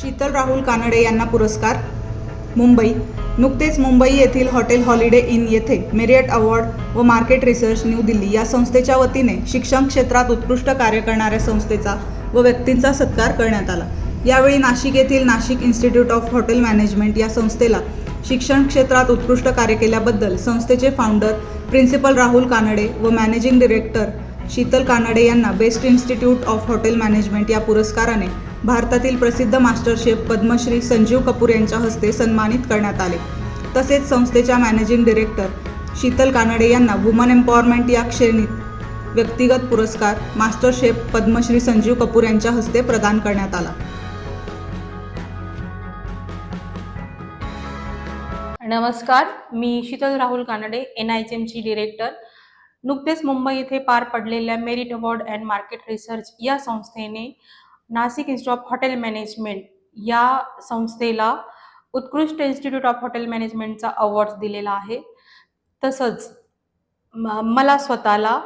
शीतल राहुल कानडे यांना पुरस्कार. मुंबई. नुकतेच मुंबई येथील हॉटेल हॉलिडे इन येथे मेरियट अवॉर्ड व मार्केट रिसर्च न्यू दिल्ली या संस्थेच्या वतीने शिक्षण क्षेत्रात उत्कृष्ट कार्य करणाऱ्या संस्थेचा व व्यक्तींचा सत्कार करण्यात आला. यावेळी नाशिक येथील Nashik institute of hotel management या संस्थेला शिक्षण क्षेत्रात उत्कृष्ट कार्य केल्याबद्दल संस्थेचे फाउंडर प्रिन्सिपल राहुल कानडे व मॅनेजिंग डिरेक्टर शीतल कानडे यांना best institute of hotel management या पुरस्काराने भारतातील प्रसिद्ध मास्टर शेफ पद्मश्री संजीव कपूर यांच्या हस्ते सन्मानित करण्यात आले. तसेच संस्थेच्या मॅनेजिंग डिरेक्टर शीतल कानडे यांना वुमन एम्पॉवरमेंट या श्रेणीत व्यक्तिगत पुरस्कार मास्टर शेफ पद्मश्री संजीव कपूर यांच्या हस्ते प्रदान करण्यात आला. नमस्कार मी शीतल राहुल कानडे एन आय ची डिरेक्टर नुकतेच मुंबई येथे पार पडलेल्या merit award and market research या संस्थेने Nashik institute of hotel management या संस्थेला उत्कृष्ट इन्स्टिट्यूट ऑफ हॉटेल मॅनेजमेंटचा अवॉर्ड दिलेला आहे. तसंच म- मला स्वतःला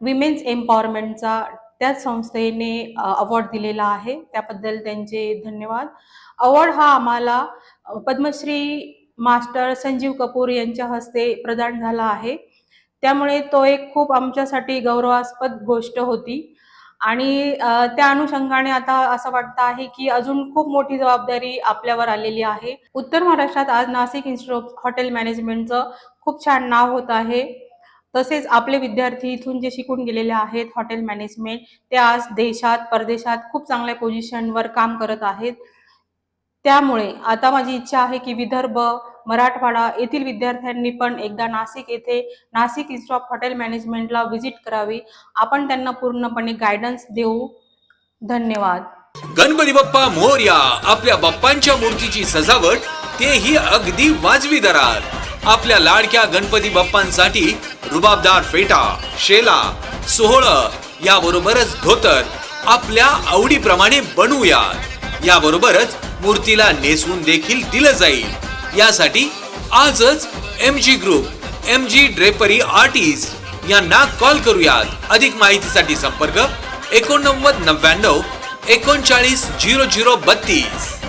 विमेन्स एम्पॉवरमेंटचा त्याच संस्थेने अवॉर्ड दिलेला आहे. त्याबद्दल त्यांचे धन्यवाद. अवॉर्ड हा आम्हाला पद्मश्री मास्टर संजीव कपूर यांच्या हस्ते प्रदान झाला आहे. त्यामुळे तो एक खूप आमच्यासाठी गौरवास्पद गोष्ट होती. आणि त्या अनुषंगाने आता असं वाटतं आहे की अजून खूप मोठी जबाबदारी आपल्यावर आलेली आहे. उत्तर महाराष्ट्रात आज नाशिक इन्स्टिट्यूट ऑफ हॉटेल मॅनेजमेंटचं खूप छान नाव होत आहे. तसेच आपले विद्यार्थी इथून जे शिकून गेलेले आहेत हॉटेल मॅनेजमेंट ते आज देशात परदेशात खूप चांगल्या पोझिशनवर काम करत आहेत. त्यामुळे आता माझी इच्छा आहे की विदर्भ मराठवाडा येथील विद्यार्थ्यांनी पण एकदा नाशिक येथे नाशिक इन्स्टिट्यूट ऑफ हॉटेल मॅनेजमेंटला व्हिजिट करावी. आपण त्यांना पूर्णपणे गायडन्स देऊ. धन्यवाद. गणपती बाप्पा मोरया आपल्या बाप्पांच्या मूर्तीची सजावट तेही अगदी वाजवी दरात. आपल्या लाडक्या गणपती बाप्पांसाठी रुबाबदार फेटा शेला सोहळ याबरोबरच धोतर आपल्या आवडीप्रमाणे बनवूयात. याबरोबरच मूर्तीला नेसवून देखील दिलं जाईल. यासाठी आजच M G group M G drapery artist यांना कॉल करूयात. अधिक माहितीसाठी संपर्क एकोणनव्वद नव्याण्णव एकोणचाळीस झिरो झिरो बत्तीस.